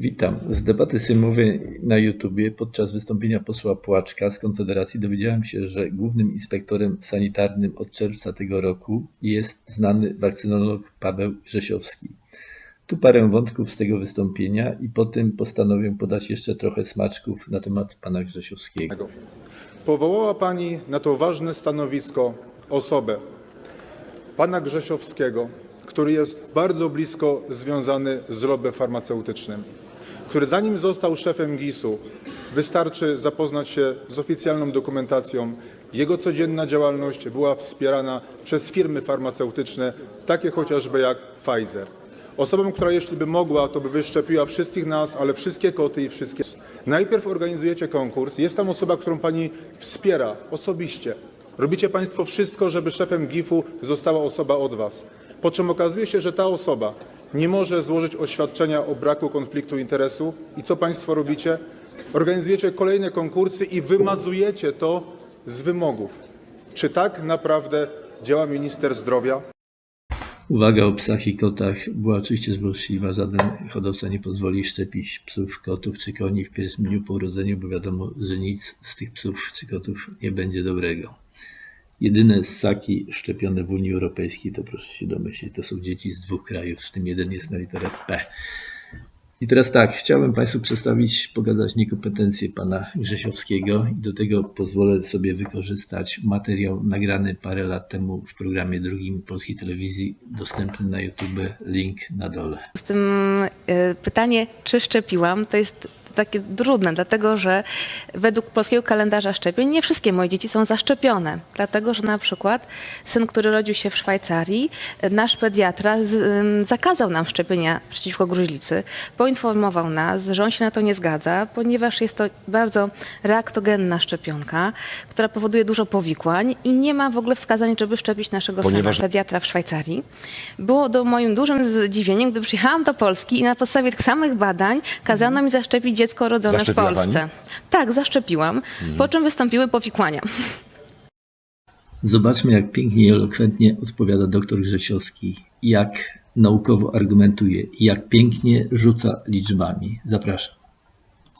Witam. Z debaty sejmowej na YouTubie podczas wystąpienia posła Płaczka z Konfederacji dowiedziałem się, że głównym inspektorem sanitarnym od czerwca tego roku jest znany wakcynolog Paweł Grzesiowski. Tu parę wątków z tego wystąpienia i potem postanowię podać jeszcze trochę smaczków na temat pana Grzesiowskiego. Powołała Pani na to ważne stanowisko osobę, Pana Grzesiowskiego, który jest bardzo blisko związany z lobby farmaceutycznym, który zanim został szefem GIS-u, wystarczy zapoznać się z oficjalną dokumentacją. Jego codzienna działalność była wspierana przez firmy farmaceutyczne, takie chociażby jak Pfizer. Osobą, która jeśli by mogła, to by wyszczepiła wszystkich nas, ale wszystkie koty i wszystkie. Najpierw organizujecie konkurs, jest tam osoba, którą Pani wspiera osobiście. Robicie Państwo wszystko, żeby szefem GIF-u została osoba od Was. Po czym okazuje się, że ta osoba nie może złożyć oświadczenia o braku konfliktu interesu. I co Państwo robicie? Organizujecie kolejne konkursy i wymazujecie to z wymogów. Czy tak naprawdę działa minister zdrowia? Uwaga o psach i kotach była oczywiście złośliwa. Żaden hodowca nie pozwoli szczepić psów, kotów czy koni w pierwszym dniu po urodzeniu, bo wiadomo, że nic z tych psów czy kotów nie będzie dobrego. Jedyne ssaki szczepione w Unii Europejskiej, to proszę się domyślić, to są dzieci z dwóch krajów, z tym jeden jest na literę P. I teraz tak, chciałem Państwu przedstawić, pokazać niekompetencje pana Grzesiowskiego i do tego pozwolę sobie wykorzystać materiał nagrany parę lat temu w programie drugim Polskiej Telewizji, dostępny na YouTube, link na dole. Z tym y, pytanie, czy szczepiłam, to jest takie trudne, dlatego że według polskiego kalendarza szczepień nie wszystkie moje dzieci są zaszczepione. Dlatego, że na przykład syn, który rodził się w Szwajcarii, nasz pediatra z, zakazał nam szczepienia przeciwko gruźlicy. Poinformował nas, że on się na to nie zgadza, ponieważ jest to bardzo reaktogenna szczepionka, która powoduje dużo powikłań i nie ma w ogóle wskazań, żeby szczepić naszego Ponieważ- syna pediatra w Szwajcarii. Było do moim dużym zdziwieniem, gdy przyjechałam do Polski i na podstawie tych samych badań kazano mi zaszczepić dziecko rodzone w Polsce. pani? Tak, zaszczepiłam, po czym wystąpiły powikłania. Zobaczmy, jak pięknie i elokwentnie odpowiada dr Grzesiowski, jak naukowo argumentuje i jak pięknie rzuca liczbami. Zapraszam.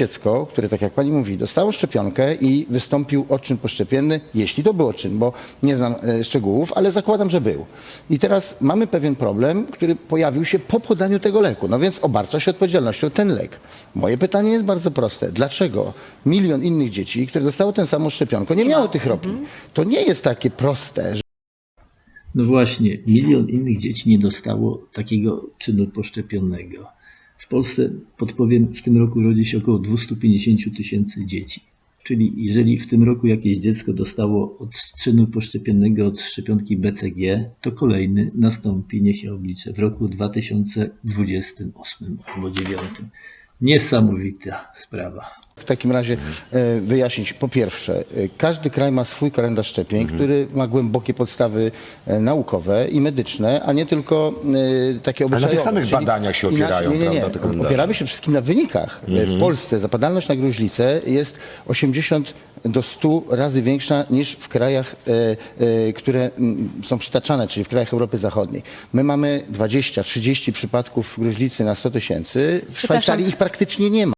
Dziecko, które tak jak pani mówi, dostało szczepionkę i wystąpił odczyn poszczepienny, jeśli to był odczyn, bo nie znam e, szczegółów, ale zakładam, że był. I teraz mamy pewien problem, który pojawił się po podaniu tego leku, no więc obarcza się odpowiedzialnością ten lek. Moje pytanie jest bardzo proste. Dlaczego milion innych dzieci, które dostało tę samą szczepionkę, nie miało tych ropi? To nie jest takie proste, że No właśnie, milion innych dzieci nie dostało takiego czynu poszczepionnego. W Polsce, podpowiem, w tym roku rodzi się około 250 tysięcy dzieci. Czyli jeżeli w tym roku jakieś dziecko dostało od czynu poszczepiennego od szczepionki BCG, to kolejny nastąpi, niech je obliczę, w roku 2028 albo 2029. Niesamowita sprawa. W takim razie e, wyjaśnić. Po pierwsze, e, każdy kraj ma swój kalendarz szczepień, Mhm. który ma głębokie podstawy e, naukowe i medyczne, a nie tylko e, takie obyczajowe. tych samych Czyli badaniach się opierają, nie, nie, nie. prawda, te kalendarze? Opieramy się wszystkim na wynikach. E, Mhm. W Polsce zapadalność na gruźlicę jest 80 do 100 razy większa niż w krajach, e, e, które mm, są przytaczane, czyli w krajach Europy Zachodniej. My mamy 20-30 przypadków gruźlicy na 100 tysięcy. W Szwajcarii ich praktycznie nie ma.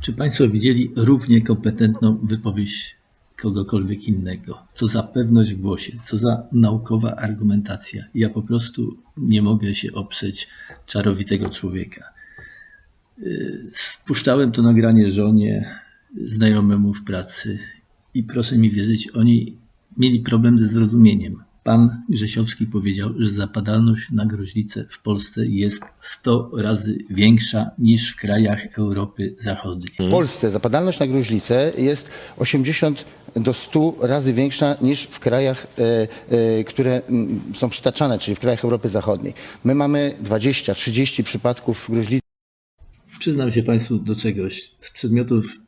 Czy Państwo widzieli równie kompetentną wypowiedź kogokolwiek innego? Co za pewność w głosie, co za naukowa argumentacja. Ja po prostu nie mogę się oprzeć czarowitego człowieka. Yy, Spuszczałem to nagranie żonie, znajomemu w pracy i proszę mi wierzyć, oni mieli problem ze zrozumieniem. Pan Grzesiowski powiedział, że zapadalność na gruźlicę w Polsce jest 100 razy większa niż w krajach Europy Zachodniej. W Polsce zapadalność na gruźlicę jest 80 do 100 razy większa niż w krajach, e, e, które mm, są przytaczane, czyli w krajach Europy Zachodniej. My mamy 20-30 przypadków gruźlicy. Przyznam się Państwu do czegoś. Z przedmiotów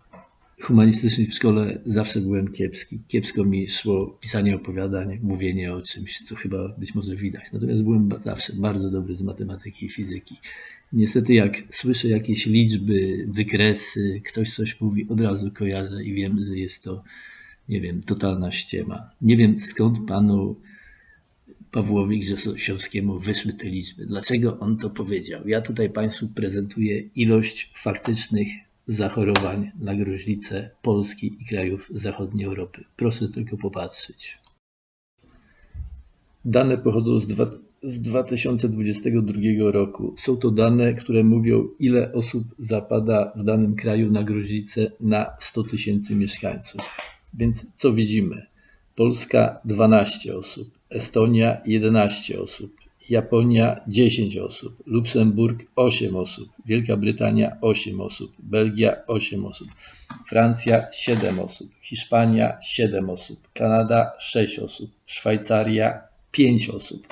humanistycznych w szkole zawsze byłem kiepski. Kiepsko mi szło pisanie opowiadań, mówienie o czymś, co chyba być może widać. Natomiast byłem zawsze bardzo dobry z matematyki i fizyki. Niestety, jak słyszę jakieś liczby, wykresy, ktoś coś mówi, od razu kojarzę i wiem, że jest to, nie wiem, totalna ściema. Nie wiem skąd Panu Pawłowi Grzesiowskiemu wyszły te liczby. Dlaczego on to powiedział? Ja tutaj Państwu prezentuję ilość faktycznych zachorowań na gruźlicę Polski i krajów zachodniej Europy. Proszę tylko popatrzeć. Dane pochodzą z, dwa, z 2022 roku. Są to dane, które mówią, ile osób zapada w danym kraju na gruźlicę na 100 tysięcy mieszkańców. Więc co widzimy? Polska 12 osób, Estonia 11 osób, Japonia 10 osób, Luksemburg 8 osób, Wielka Brytania 8 osób, Belgia 8 osób, Francja 7 osób, Hiszpania 7 osób, Kanada 6 osób, Szwajcaria 5 osób.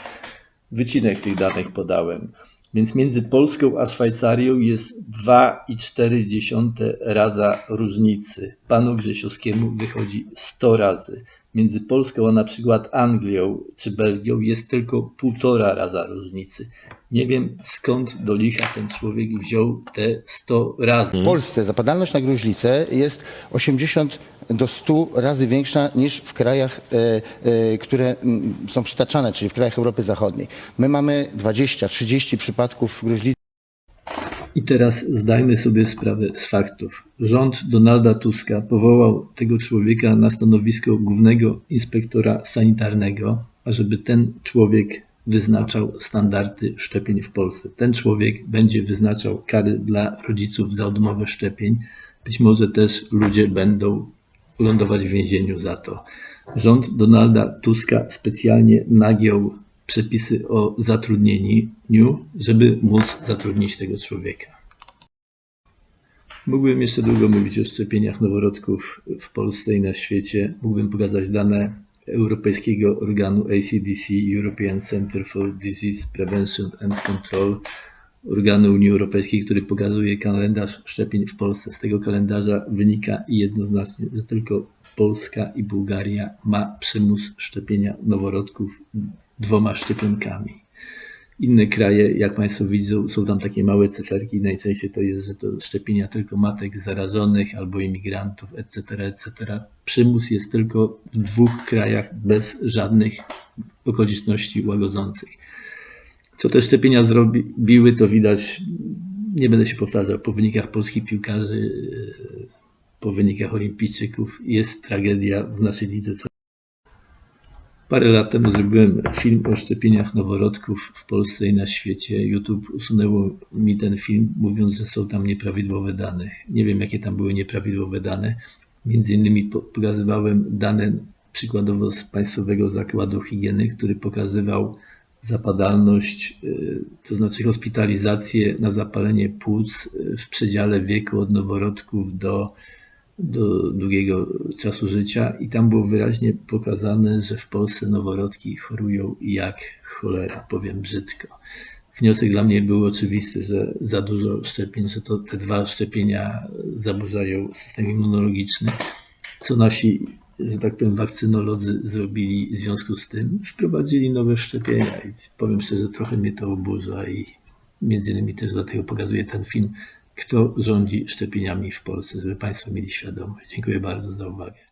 Wycinek tych danych podałem. Więc między Polską a Szwajcarią jest 2,4 raza różnicy. Panu Grzesiowskiemu wychodzi 100 razy. Między Polską a na przykład Anglią czy Belgią jest tylko półtora raza różnicy. Nie wiem skąd do licha ten człowiek wziął te 100 razy. W Polsce zapadalność na gruźlicę jest 80 do 100 razy większa niż w krajach, e, e, które są przytaczane, czyli w krajach Europy Zachodniej. My mamy 20-30 przypadków gruźlicy. I teraz zdajmy sobie sprawę z faktów. Rząd Donalda Tuska powołał tego człowieka na stanowisko głównego inspektora sanitarnego, ażeby ten człowiek wyznaczał standardy szczepień w Polsce. Ten człowiek będzie wyznaczał kary dla rodziców za odmowę szczepień. Być może też ludzie będą lądować w więzieniu za to. Rząd Donalda Tuska specjalnie nagiął przepisy o zatrudnieniu, żeby móc zatrudnić tego człowieka. Mógłbym jeszcze długo mówić o szczepieniach noworodków w Polsce i na świecie. Mógłbym pokazać dane europejskiego organu ACDC, European Center for Disease Prevention and Control, organu Unii Europejskiej, który pokazuje kalendarz szczepień w Polsce. Z tego kalendarza wynika jednoznacznie, że tylko Polska i Bułgaria ma przymus szczepienia noworodków dwoma szczepionkami. Inne kraje, jak Państwo widzą, są tam takie małe cyferki. Najczęściej to jest, że to szczepienia tylko matek zarażonych albo imigrantów, etc., etc. Przymus jest tylko w dwóch krajach bez żadnych okoliczności łagodzących. Co te szczepienia zrobiły, to widać, nie będę się powtarzał, po wynikach polskich piłkarzy, po wynikach olimpijczyków. Jest tragedia w naszej lidze. Parę lat temu zrobiłem film o szczepieniach noworodków w Polsce i na świecie. YouTube usunęło mi ten film, mówiąc, że są tam nieprawidłowe dane. Nie wiem, jakie tam były nieprawidłowe dane. Między innymi pokazywałem dane przykładowo z Państwowego Zakładu Higieny, który pokazywał zapadalność, to znaczy hospitalizację na zapalenie płuc w przedziale wieku od noworodków do do długiego czasu życia i tam było wyraźnie pokazane, że w Polsce noworodki chorują jak cholera, powiem brzydko. Wniosek dla mnie był oczywisty, że za dużo szczepień, że to te dwa szczepienia zaburzają system immunologiczny, co nasi, że tak powiem, wakcynolodzy zrobili w związku z tym, wprowadzili nowe szczepienia i powiem szczerze, trochę mnie to oburza i między innymi też dlatego pokazuję ten film, kto rządzi szczepieniami w Polsce, żeby Państwo mieli świadomość. Dziękuję bardzo za uwagę.